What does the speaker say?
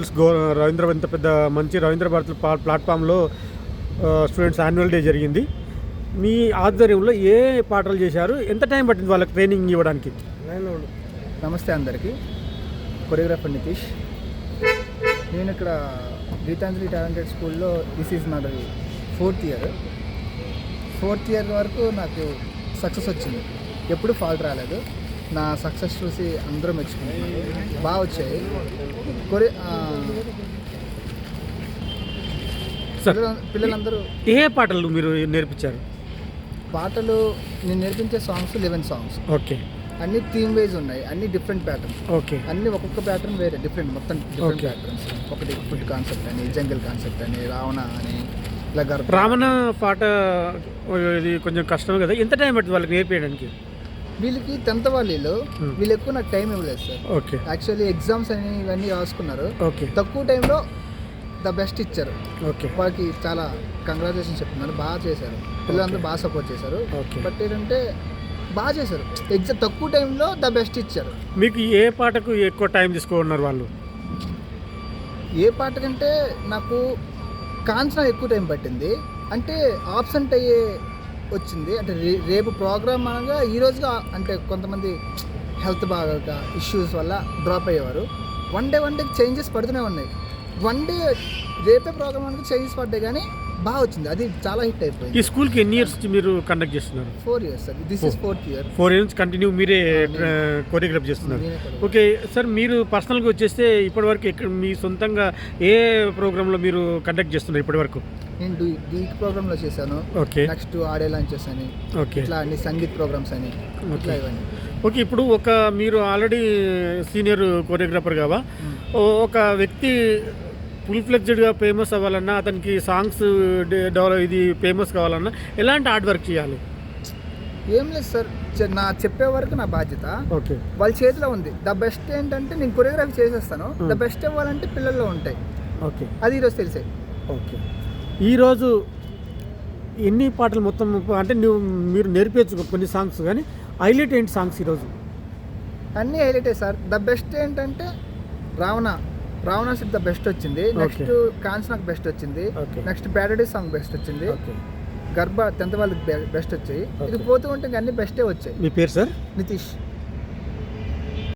Go Ravindra uh, ఇంత పెద్ద మంచి రవీంద్ర భారత్ ప్లా- ప్లాట్ఫామ్లో స్టూడెంట్స్ యాన్యువల్ డే జరిగింది. మీ ఆధ్వర్యంలో ఏ పాటలు చేశారు? ఎంత టైం పట్టింది వాళ్ళకి ట్రైనింగ్ ఇవ్వడానికి? నమస్తే అందరికీ. కొరియోగ్రాఫర్ నితీష్. నేను ఇక్కడ గీతాంజలి టాలెంటెడ్ స్కూల్లో దిస్ ఈజ్ నాది ఫోర్త్ ఇయర్ ఫోర్త్ ఇయర్ వరకు నాకు సక్సెస్ వచ్చింది. ఎప్పుడు ఫాల్ట్ రాలేదు. నా సక్సెస్ చూసి అందరూ మెచ్చుకున్నారు. బాగా వచ్చాయి. కొరి పిల్లలందరూ ఏ పాటలు మీరు నేర్పించారు? పాటలు నేను నేర్పించే సాంగ్స్ లెవెన్ సాంగ్స్ ఓకే. అన్ని థీమ్ వైజ్ ఉన్నాయి. అన్ని డిఫరెంట్ ప్యాటర్న్స్ ఓకే. అన్ని ఒక్కొక్క ప్యాటర్న్ వేరే డిఫరెంట్ మొత్తం డిఫరెంట్. ప్యాటర్న్స్ ఒకటి ఫుడ్ కాన్సెప్ట్ అని జంగిల్ కాన్సెప్ట్ అని రావణ అని ఇలా రావణ పాట ఇది కొంచెం కష్టం కదా. ఎంత టైం పట్టింది వాళ్ళకి నేర్పించడానికి? వీళ్ళకి టెన్త్ వాళ్ళు Hmm. వీళ్ళు ఎక్కువ నాకు టైం ఇవ్వలేదు సార్. ఓకే యాక్చువల్లీ ఎగ్జామ్స్ అని ఇవన్నీ రాసుకున్నారు. ఓకే తక్కువ టైంలో ద బెస్ట్ ఇచ్చారు ఓకే వాళ్ళకి చాలా కంగ్రాచులేషన్ చెప్తున్నాను బాగా చేశారు. పిల్లలందరూ బాగా సపోర్ట్ చేశారు. బట్ ఏంటంటే బాగా చేశారు. ఎగ్జామ్ తక్కువ టైంలో ద బెస్ట్ ఇచ్చారు మీకు ఏ పాటకు ఎక్కువ టైం తీసుకున్నారు వాళ్ళు? ఏ పాట కంటే నాకు కాంచనా ఎక్కువ టైం పట్టింది. అంటే ఆబ్సెంట్ అయ్యే వచ్చింది. అంటే రే- రేపు ప్రోగ్రామ్ అనగా ఈ రోజుగా అంటే కొంతమంది హెల్త్ బాగా ఇష్యూస్ వల్ల డ్రాప్ అయ్యేవారు. One day one day changes పడుతూనే ఉన్నాయి. వన్ డే రేపే ప్రోగ్రామ్ అనగా చేంజెస్ పడ్డాయి కానీ బాగా వచ్చింది. అది చాలా హిట్ ఈ అయిపోయింది స్కూల్కి ఎన్ని ఇయర్స్ మీరు కండక్ట్ చేస్తున్నారు? Four years sir this is fourth year four years continue మీరే కొరియోగ్రాఫ్ చేస్తున్నారు. నేనే కొరియోగ్రాఫ్. ఓకే సార్ మీరు పర్సనల్గా వచ్చేస్తే ఇప్పటివరకు ఎక్కడ మీ సొంతంగా ఏ ప్రోగ్రాంలో మీరు కండక్ట్ చేస్తున్నారు ఇప్పటివరకు నేను డూ డీక్ ప్రోగ్రామ్లో చేశాను. ఓకే నెక్స్ట్ ఆడే లాంచెస్ అని. ఓకే ఇట్లా అన్ని సంగీత్ ప్రోగ్రామ్స్ అని. ఇట్లా ఇవన్నీ. ఓకే ఇప్పుడు ఒక మీరు ఆల్రెడీ సీనియర్ కొరియోగ్రాఫర్ కావా ఒక వ్యక్తి ఫుల్ ఫ్లెక్జ్డ్గా ఫేమస్ అవ్వాలన్నా అతనికి సాంగ్స్ డెవలప్ ఇది ఫేమస్ కావాలన్నా ఎలాంటి హార్డ్ వర్క్ చేయాలి? ఏం లేదు సార్. నా చెప్పే వరకు నా బాధ్యత. ఓకే. వాళ్ళ చేతిలో ఉంది. ద బెస్ట్ ఏంటంటే నేను కొరియోగ్రఫీ చేసేస్తాను. ద. బెస్ట్ ఇవ్వాలంటే పిల్లల్లో ఉంటాయి. ఓకే. అది ఈరోజు తెలిసే. ఓకే. ఈరోజు ఎన్ని పాటలు మొత్తం అంటే నువ్వు మీరు నేర్పించు కొన్ని సాంగ్స్ కానీ హైలైట్ ఏంటి సాంగ్స్ ఈరోజు? అన్నీ హైలైటే సార్. ద బెస్ట్ ఏంటంటే రావణ. రావణ సిట్ ద బెస్ట్ వచ్చింది. నెక్స్ట్ కాన్సనాక్ బెస్ట్ వచ్చింది. నెక్స్ట్ ప్యారడీ సాంగ్ బెస్ట్ వచ్చింది. గర్భ టెన్త్ వాళ్ళకి బెస్ట్ వచ్చాయి. ఇది. పోతూ ఉంటే అన్ని బెస్టే వచ్చాయి. మీ పేరు సార్? నితీష్.